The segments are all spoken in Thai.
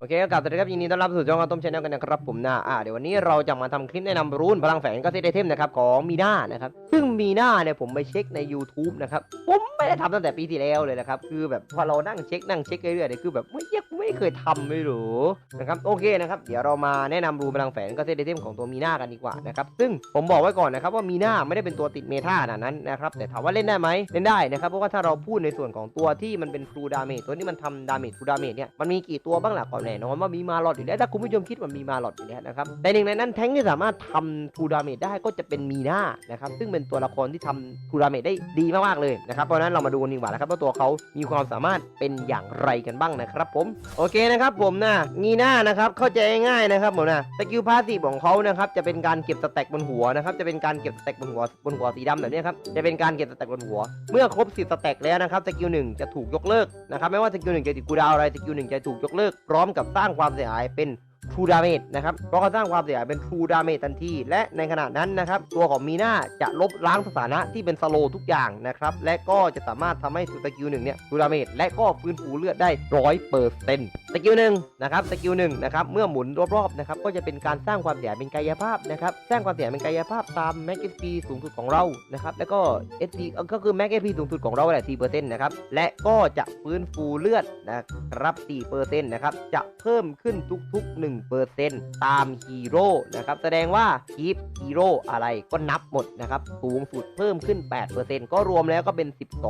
โอเคก็กลับสวัสดีครับยินดีต้อนรับสู่ช่องข้าวต้มชาแนลกันนะครับผมนะอ่าเดี๋ยววันนี้เราจะมาทำคลิปแนะนำรูนพลังแฝงก็เซตไอเทมนะครับของมีนานะครับซึ่งมีนาเนี่ยผมไปเช็คใน YouTube นะครับผมไม่ได้ทำตั้งแต่ปีที่แล้วเลยนะครับคือแบบพอเรานั่งเช็คนั่งเช็คเรื่อยๆเนี่ยคือแบบไม่เยกไม่เคยทำไม่รู้นะครับโอเคนะครับเดี๋ยวเรามาแนะนำรูนพลังแฝงก็เซตไอเทมของตัวมีนากันดีกว่านะครับซึ่งผมบอกไว้ก่อนนะครับว่ามีนาไม่ได้เป็นตัวติดเมทาขนาดนั้นนะครับแต่ถามว่าเล่นได้ไหมเล่นได้นะครับเพราะว่าถ้าเราพูดในส่วนของตัวที่มันเป็น True Damage ตัวที่มันทำ Damage True Damage เนี่ยมันมีกี่ตัวบ้างล่ะก่อนแน่นอนว่ามีมาลอดอยู่แล้วถ้าคุณผู้ชมคิดว่ามีมาลอดอยู่แล้วนะครับแต่หนึ่งในนั้นแท้งที่สามารถทำ True Damage ได้ก็จะเป็นมีนานะครับซึ่งเป็นตัวละครที่ทำ True Damage ได้ดีมากๆเลยนะครับเพราะนั้นเรามาดูกันดีกว่านะครับว่าตัวเขามีความสามารถเป็นอย่างไรกันบ้างนะครับผมโอเคนะครับผมนะมีนานะครับเข้าใจง่ายๆนะครับผมนะสกิลพาสซีฟของเขานะครับจะเป็นการเก็บสแต็กบนหัวนะครับจะเป็นการเก็บสแต็กบนหัวบนหัวสีดำแบบนี้ครับจะเป็นการเก็บสแต็กบนหัว เมื่อครบ10สแต็กแล้วนะครับสกิลหนึ่งจะถูกยกเลิกนะครับไม่ว่าสกิลหนึ่งจะติดกูดาวอะไรสกิลหนึ่งจะถูกยกเลิกพร้อมกับสร้างความเสียหายเป็น True Damage นะครับ เพราะเขาสร้างความเสียหายเป็น True Damage ทันที และในขณะนั้นนะครับ ตัวของมีนาจะลบล้างสถานะที่เป็นสโลทุกอย่างนะครับ และก็จะสามารถทำให้สกิลหนึ่งเนี่ย True Damage และก็ฟื้นฟูเลือดได้ร้อยเปอร์เซ็นต์สกิลหนึ่งนะครับสกิลหนึ่งนะครับเมื่อหมุนรอบๆนะครับก็จะเป็นการสร้างความเสียเป็นกายภาพนะครับสร้างความเสียเป็นกายภาพตาม Max SP สูงสุดของเรานะครับแล้วก็ SP ก็คือ Max SP สูงสุดของเราแหละ4%นต์นะครับและก็จะฟื้นฟูเลือดนะครับ4%นต์นะครับจะเพิ่มขึ้นทุกๆ1%ตามฮีโร่นะครับแสดงว่าคีปฮีโร่อะไรก็นับหมดนะครับสูงสุดเพิ่มขึ้น8%ก็รวมแล้วก็เป็น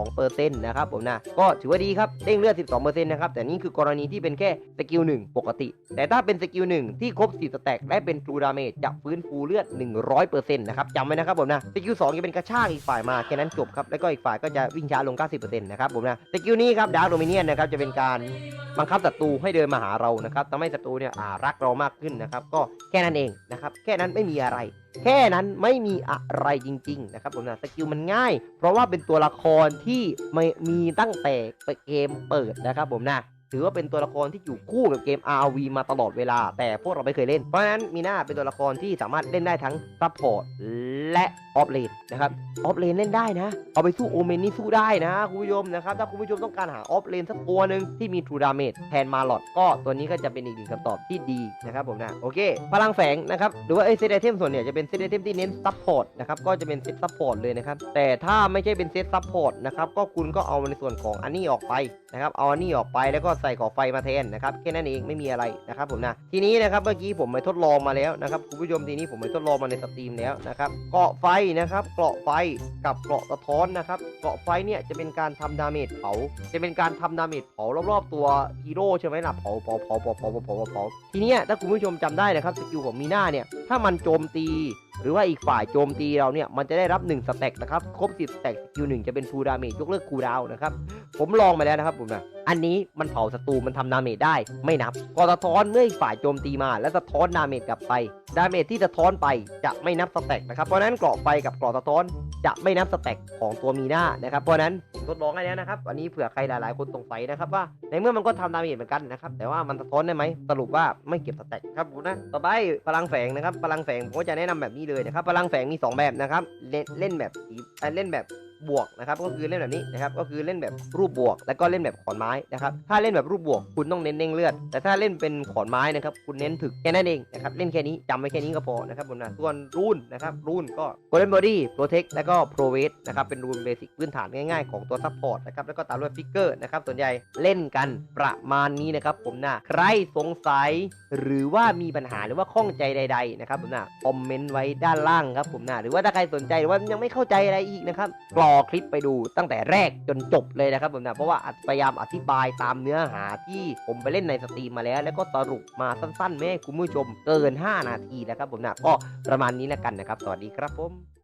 12%นะครับผมนะก็ถือว่าดีครับเด้งเลือด12%นะครับแต่นี่คือกรณีที่เป็นแค่สกิล1ปกติ แต่ถ้าเป็นสกิล1ที่ครบ4สแต็กและเป็น True Damage จะฟื้นฟูเลือด 100%นะครับจำไว้นะครับผมนะสกิล2จะเป็นกระชากอีกฝ่ายมาแค่นั้นจบครับแล้วก็อีกฝ่ายก็จะวิ่งช้าลง 90%นะครับผมนะสกิลนี้ครับดาร์ d โดมิเนียนนะครับจะเป็นการบังคับศัตรูให้เดินมาหาเรานะครับทำให้ศัตรูเนี่ยรักเรามากขึ้นนะครับก็แค่นั้นเองนะครับแค่นั้นไม่มีอะไรแค่นั้นไม่มีอะไรจริง ๆ นะครับผมนะสกิลมันง่าย เพราะว่าเป็นตัวละครที่ไม่มีตั้งแต่เกมเปิดนะครับผมนะ ถือว่าเป็นตัวละครที่อยู่คู่กับเกม RV มาตลอดเวลา แต่พวกเราไม่เคยเล่น เพราะฉะนั้นมีหน้าเป็นตัวละครที่สามารถเล่นได้ทั้งซัพพอร์ตและออฟเลนนะครับออฟเลนเล่นได้นะ เอาไปสู้โอเมนนี่สู้ได้นะคุณผู้ชมนะครับ ถ้าคุณผู้ชมต้องการหาออฟเลนสักตัวหนึ่งที่มีทรูดาเมจแทนมาลอดก็ตัวนี้ก็จะเป็นอีกหนึ่งคำตอบที่ดีนะครับผมนะโอเค พลังแฝงนะครับหรือว่าเอเซตไอเทมส่วนเนี่ยจะเป็นเซตไอเทมที่เน้นซัพพอร์ตนะครับก็จะเป็นเซตซัพพอร์ตเลยนะครับแต่ถ้าไม่ใช่เป็นเซตซัพพอร์ตนะครับก็คุณก็เอาในส่วนของอันนี้ออกไปนะครับเอาอันนี้ออกไปแล้วก็ใส่ขอไฟมาแทนนะครับแค่นั้นเองไม่มีอะไรนะครับผมนะทีนี้นะครับเมื่อกี้ผมไปทดลองมาแล้วนะครับคุณผู้ชมทีนี้ผมไปทดลองมาในสตรีมแล้วนะครับเกาะไฟนะครับเกาะไฟกับเกาะสะท้อนนะครับเกาะไฟเนี่ยจะเป็นการทำดาเมจเผา จะเป็นการทำดาเมจเผารอบๆตัวฮีโร่ใช่ไหมล่ะเผาเผาเผาเผาเผาเผาเผาทีนี้ถ้าคุณผู้ชมจำได้นะครับสกิลของมีหน้าเนี่ยถ้ามันโจมตีหรือว่าอีกฝ่ายโจมตีเราเนี่ยมันจะได้รับ1สแต็กนะครับครบ10สแต็กสกิลหนึ่งจะเป็นฟูลดาเมจยกเลิกคูดาวนะครับ ผมลองมาแล้วนะครับผมนะอันนี้มันเผาศัตรูมันทำดาเมจได้ไม่นับกอสะท้อนเมื่ออีกฝ่ายโจมตีมา แล้วสะท้อนดาเมจกลับไป ดาเมจที่สะท้อนไปจะไม่นับสแต็กนะครับเพราะฉะนั้นเกราะไฟกับเกราะสะท้อนจะไม่นับสแต็กของตัวมีหน้านะครับเพราะฉะนั้นผมทดลองให้แล้วนะครับอันนี้เผื่อใครหลายๆ คนสงสัยนะครับว่าในเมื่อมันก็ทำดาเมจเหมือนกันนะครับแต่ว่ามันสะท้อนได้ไหมสรุปว่าไม่เก็บสแต็กครับผมนะต่อไปพลังแฝงนะครับพลังแฝงผมก็จะแนะนำแบบนี้เลยนะครับพลังแฝงมี 2 แบบนะครับเล่นแบบสีเอ่อเล่นแบบ บวกนะครับก็คือเล่นแบบนี้นะครับก็คือเล่นแบบรูปบวก แล้วก็เล่นแบบขอนไม้นะครับถ้าเล่นแบบรูปบวกคุณต้องเน้นเด้งเลือด แต่ถ้าเล่นเป็นขอนไม้นะครับคุณเน้นถึกแค่นั้นเองนะครับเล่นแค่นี้จำไว้แค่นี้ก็พอนะครับผมนะส่วนรูนนะครับรูนก็ Golden Body Protect แล้วก็ Pro w e i g h t นะครับเป็นรูนเบสิกพื้นฐานง่ายๆของตัวซัพพอร์ตนะครับแล้วก็ตามด้วยฟิกเกอร์นะครับส่วนใหญ่เล่นกันประมาณนี้นะครับผมนะใครสงสัยหรือว่ามีปัญหาหรือว่าข้องใจใด ๆ นะครับผมนะคอมเมนต์ไว้ด้านล่างครับผมนะหรือว่าถ้าใครสนใจหรือว่ายังไม่เข้าใจอะไรอีกนะครับกรอคลิปไปดูตั้งแต่แรกจนจบเลยนะครับผมนะเพราะว่าพยายามอธิบายตามเนื้อหาที่ผมไปเล่นในสตรีมมาแล้ว แล้วก็สรุปมาสั้นๆไม่ให้คุณผู้ชมเกิน 5 นาทีนะครับผมนะก็ประมาณนี้แล้วกันนะครับ สวัสดีครับผม